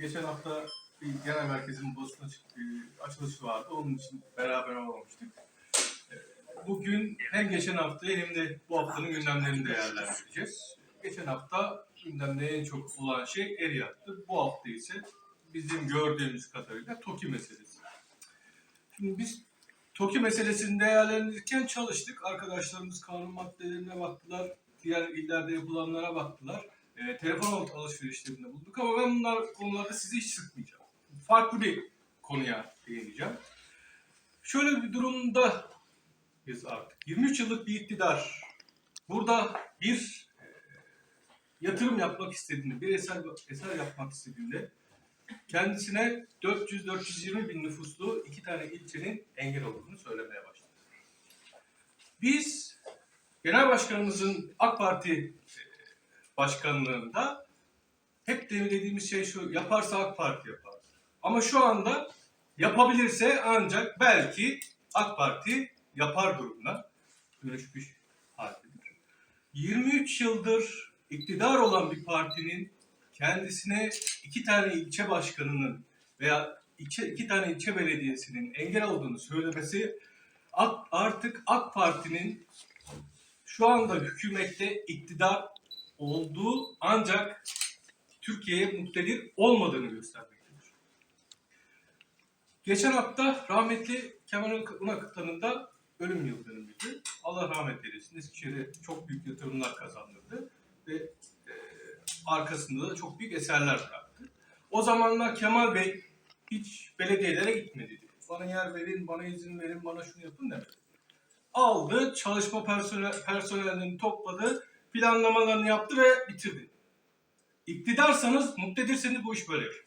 Geçen hafta bir genel merkezin basın e, açılışı vardı. Onun için beraber olmamıştık. E, Bugün hem geçen hafta hem de bu haftanın gündemlerini değerlendireceğiz. Geçen hafta gündemde en çok olan şey Eriyat'tı. Bu hafta ise bizim gördüğümüz kadarıyla TOKİ meselesi. Şimdi biz TOKİ meselesini değerlendirirken çalıştık. Arkadaşlarımız kanun maddelerine baktılar. Diğer illerde yapılanlara baktılar. E, telefon alışverişlerinde bulduk ama ben bunlar konularda sizi hiç sıkmayacağım. Farklı bir konuya değineceğim. Şöyle bir durumda biz artık. 23 yıllık bir iktidar. Burada bir e, yatırım yapmak istediğinde, bir eser, eser yapmak istediğinde kendisine 400-420 bin nüfuslu iki tane ilçenin engel olduğunu söylemeye başladı. Biz Genel Başkanımızın AK Parti e, başkanlığında hep dediğimiz şey şu, yaparsa AK Parti yapar. Ama şu anda yapabilirse ancak belki AK Parti yapar durumuna dönüşmüş haldedir. 23 yıldır iktidar olan bir partinin kendisine iki tane ilçe başkanının veya iki, iki tane ilçe belediyesinin engel olduğunu söylemesi artık AK Parti'nin şu anda hükümette iktidar olduğu ancak Türkiye'ye muktedir olmadığını göstermektedir. Geçen hafta rahmetli Kemal Unakıtlı'nın da ölüm yıl dönümüydü. Allah rahmet eylesin. Eskişehir'e çok büyük yatırımlar kazandırdı ve e, arkasında da çok büyük eserler bıraktı. O zamanlar Kemal Bey hiç belediyelere gitmedi. Bana yer verin, bana izin verin, bana şunu yapın demedi. Aldı, çalışma personel, personelini topladı, planlamalarını yaptı ve bitirdi. İktidarsanız, muktedirseniz bu iş böyle yapılır.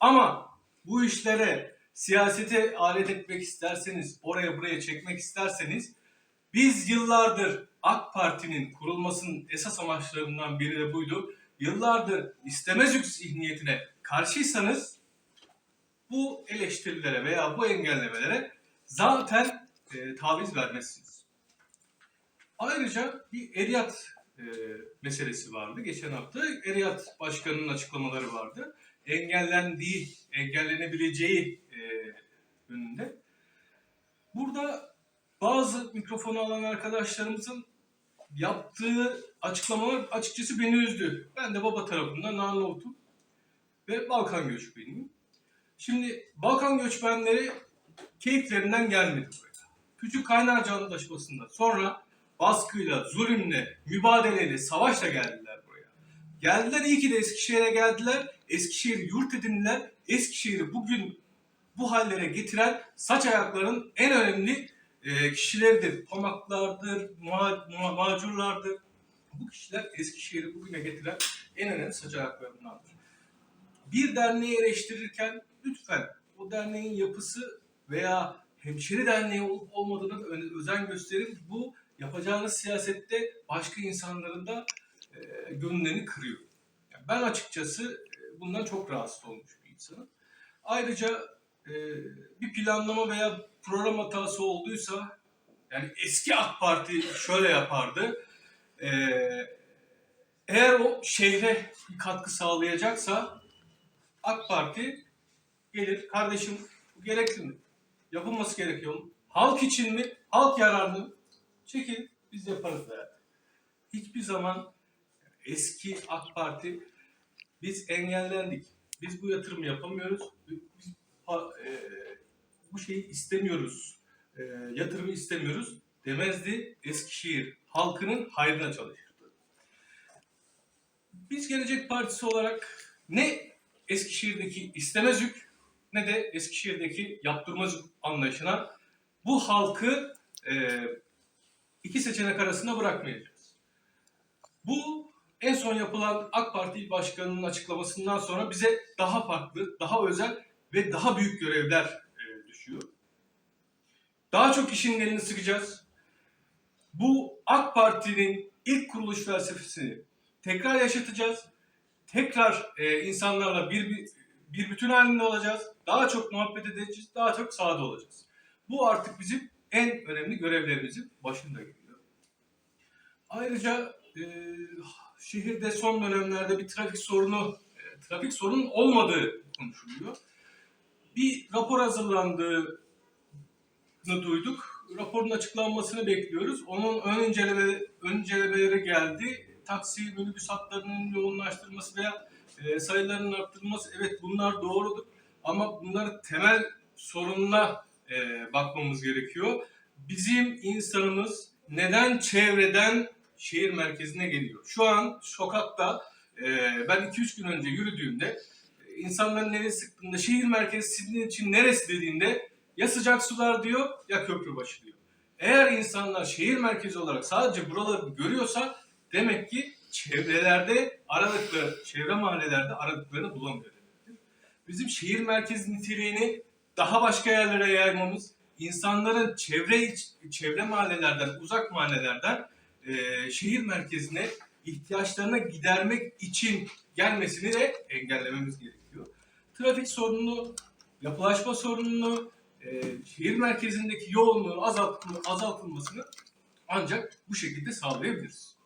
Ama bu işlere siyasete alet etmek isterseniz, oraya buraya çekmek isterseniz biz yıllardır AK Parti'nin kurulmasının esas amaçlarından biri de buydu. Yıllardır istemez yük zihniyetine karşıysanız bu eleştirilere veya bu engellemelere zaten e, taviz vermezsiniz. Ayrıca bir eriyat e, meselesi vardı geçen hafta. Eriyat Başkanı'nın açıklamaları vardı. Engellendiği, engellenebileceği e, yönünde. Burada bazı mikrofonu alan arkadaşlarımızın yaptığı açıklamalar açıkçası beni üzdü. Ben de baba tarafından Arnavutum ve Balkan göçmeniyim. Şimdi Balkan göçmenleri keyiflerinden gelmedi buraya. Küçük Kaynarca Antlaşması'nda sonra baskıyla, zulümle, mübadeleyle, savaşla geldiler buraya. Geldiler iyi ki de Eskişehir'e geldiler. Eskişehir'i yurt edindiler. Eskişehir'i bugün bu hallere getiren saç ayakların en önemli e, kişileridir. Pamaklardır, ma- ma- macurlardır. Bu kişiler Eskişehir'i bugüne getiren en önemli saç ayaklarındandır. Bir derneği eleştirirken lütfen o derneğin yapısı veya hemşeri derneği olup olmadığına özen gösterin. Bu yapacağınız siyasette başka insanların da e, gönüllerini kırıyor. Yani ben açıkçası e, bundan çok rahatsız olmuş bir insanım. Ayrıca e, bir planlama veya program hatası olduysa yani eski AK Parti şöyle yapardı. E, eğer o şehre bir katkı sağlayacaksa AK Parti gelir kardeşim bu gerekli mi? Yapılması gerekiyor mu? Halk için mi? Halk yararlı mı? Çekil biz yaparız be. Hiçbir zaman eski AK Parti biz engellendik. Biz bu yatırımı yapamıyoruz. Biz e, bu şeyi istemiyoruz. E, yatırımı istemiyoruz demezdi. Eskişehir halkının hayrına çalışırdı. Biz Gelecek Partisi olarak ne Eskişehir'deki istemez yük ne de Eskişehir'deki yaptırmaz yük anlayışına bu halkı e, iki seçenek arasında bırakmayacağız. Bu en son yapılan AK Parti Başkanı'nın açıklamasından sonra bize daha farklı, daha özel ve daha büyük görevler e, düşüyor. Daha çok kişinin elini sıkacağız. Bu AK Parti'nin ilk kuruluş felsefesini tekrar yaşatacağız. Tekrar e, insanlarla bir, bir bütün halinde olacağız. Daha çok muhabbet edeceğiz, daha çok sahada olacağız. Bu artık bizim en önemli görevlerimizin başında geliyor. Ayrıca e, şehirde son dönemlerde bir trafik sorunu e, trafik sorunun olmadığı konuşuluyor. Bir rapor hazırlandığını duyduk. Raporun açıklanmasını bekliyoruz. Onun ön inceleme, ön incelemeleri geldi. Taksi, minibüs hatlarının yoğunlaştırılması veya e, sayılarının arttırılması evet bunlar doğrudur. Ama bunların temel sorununa e, bakmamız gerekiyor. Bizim insanımız neden çevreden şehir merkezine geliyor? Şu an sokakta e, ben 2-3 gün önce yürüdüğümde insanların elini sıktığında şehir merkezi sizin için neresi dediğinde ya sıcak sular diyor ya köprübaşı diyor. Eğer insanlar şehir merkezi olarak sadece buraları görüyorsa demek ki çevrelerde aradıkları, çevre mahallelerde aradıklarını bulamıyor demektir. Bizim şehir merkezi niteliğini daha başka yerlere yaymamız, insanların çevre çevre mahallelerden, uzak mahallelerden e, şehir merkezine ihtiyaçlarına gidermek için gelmesini de engellememiz gerekiyor. Trafik sorununu, yapılaşma sorununu, e, şehir merkezindeki yoğunluğun azaltılma, azaltılmasını ancak bu şekilde sağlayabiliriz.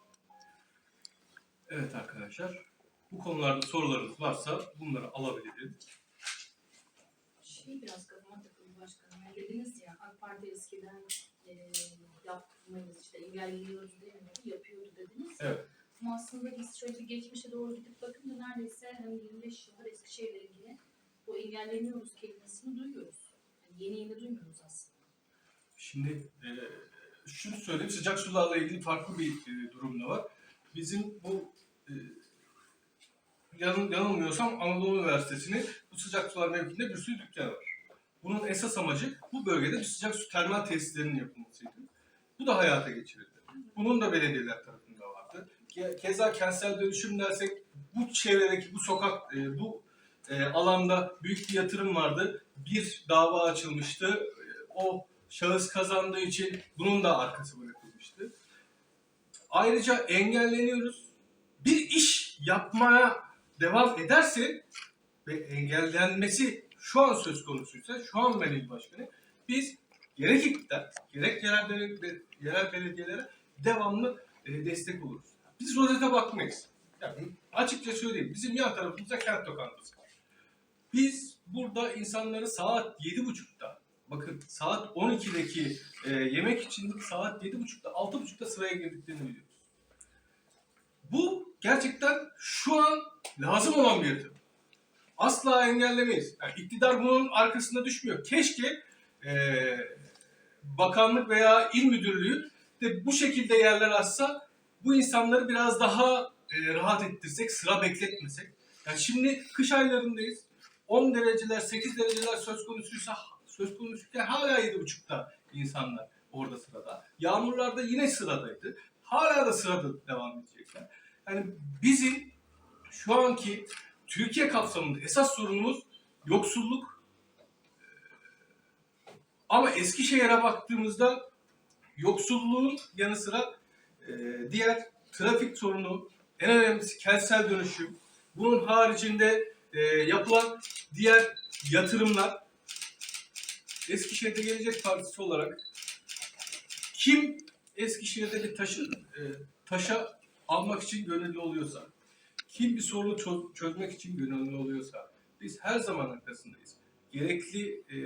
Evet arkadaşlar, bu konularda sorularınız varsa bunları alabiliriz. Şey biraz kafama takıldı başkanım. Yani dediniz ya AK Parti eskiden e, yapmayız işte engelliyoruz demedi, yapıyordu dediniz. Evet. Ama aslında biz şöyle bir geçmişe doğru gidip bakınca neredeyse hani 25 yıldır Eskişehir'le ilgili bu engelleniyoruz kelimesini duyuyoruz. Yani yeni yeni duymuyoruz aslında. Şimdi e, şunu söyleyeyim, sıcak sularla ilgili farklı bir e, durum da var. Bizim bu e, yan, yanılmıyorsam Anadolu Üniversitesi'nin bu sıcak sular mevkinde bir sürü dükkan var. Bunun esas amacı bu bölgede bir sıcak su termal tesislerinin yapılmasıydı. Bu da hayata geçirildi. Bunun da belediyeler tarafında vardı. Ke- Keza kentsel dönüşüm dersek bu çevredeki, bu sokak, e, bu e, alanda büyük bir yatırım vardı. Bir dava açılmıştı. E, O şahıs kazandığı için bunun da arkası bırakılmıştı. Ayrıca engelleniyoruz. Bir iş yapmaya devam ederse ve engellenmesi şu an söz konusuysa, şu an ben başkanı, biz gerek iktidar, gerek yerel, belediye- yerel belediyelere devamlı e, destek oluruz. Biz rozete bakmayız. Yani açıkça söyleyeyim, bizim yan tarafımızda kent lokantası. Biz burada insanları saat 7.30'da, bakın saat 12'deki e, yemek için saat 7.30'da, 6.30'da sıraya girdiklerini biliyoruz. Bu gerçekten şu an lazım olan bir yatırım. Asla engellemeyiz. Yani iktidar bunun arkasında düşmüyor. Keşke e, bakanlık veya il müdürlüğü de bu şekilde yerler açsa bu insanları biraz daha e, rahat ettirsek, sıra bekletmesek. Yani şimdi kış aylarındayız. 10 dereceler, 8 dereceler söz konusuysa söz konusuyken hala 7.30'da insanlar orada sırada. Yağmurlarda yine sıradaydı. Hala da sırada devam edecekler. Yani bizim şu anki Türkiye kapsamında esas sorunumuz yoksulluk. Ama Eskişehir'e baktığımızda yoksulluğun yanı sıra e, diğer trafik sorunu, en önemlisi kentsel dönüşüm, bunun haricinde e, yapılan diğer yatırımlar Eskişehir'de Gelecek Partisi olarak kim Eskişehir'de bir taşı, e, taşa almak için gönüllü oluyorsa, kim bir sorunu çö- çözmek için gönüllü oluyorsa biz her zaman arkasındayız. Gerekli e,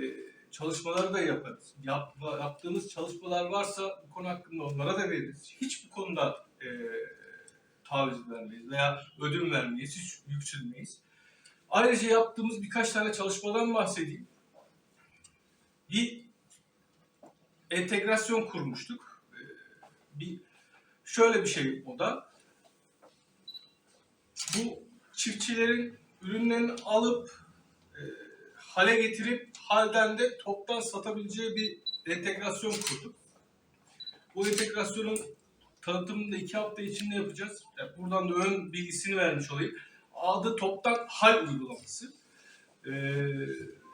çalışmaları da yaparız. Yap, yaptığımız çalışmalar varsa bu konu hakkında onlara da veririz. Hiç bu konuda e, taviz vermeyiz veya ödün vermeyiz, hiç yüksülmeyiz. Ayrıca yaptığımız birkaç tane çalışmadan bahsedeyim. Bir entegrasyon kurmuştuk. Ee, Bir şöyle bir şey o da. Bu çiftçilerin ürünlerini alıp e, hale getirip halden de toptan satabileceği bir entegrasyon kurduk. Bu entegrasyonun tanıtımını da iki hafta içinde yapacağız. Yani buradan da ön bilgisini vermiş olayım. Adı toptan hal uygulaması. Ee,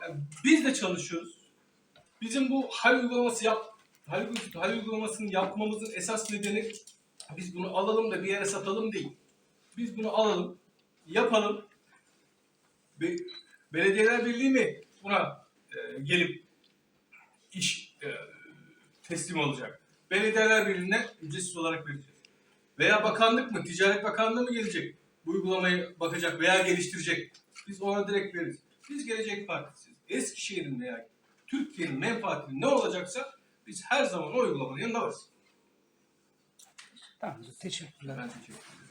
yani biz de çalışıyoruz. Bizim bu hal uygulaması yap hal, hal uygulamasını yapmamızın esas nedeni biz bunu alalım da bir yere satalım değil. Biz bunu alalım, yapalım. Be, Belediyeler Birliği mi buna e, gelip iş e, teslim olacak? Belediyeler Birliği'ne ücretsiz olarak vereceğiz. Veya bakanlık mı, Ticaret Bakanlığı mı gelecek? bu uygulamayı bakacak veya geliştirecek. Biz ona direkt veririz. Biz Gelecek Partisi'yiz. Eskişehir'in veya Türkiye'nin menfaatinin ne olacaksa biz her zaman o uygulamanın yanında varız. Tamamdır. Teşekkürler. Ben teşekkür ederim.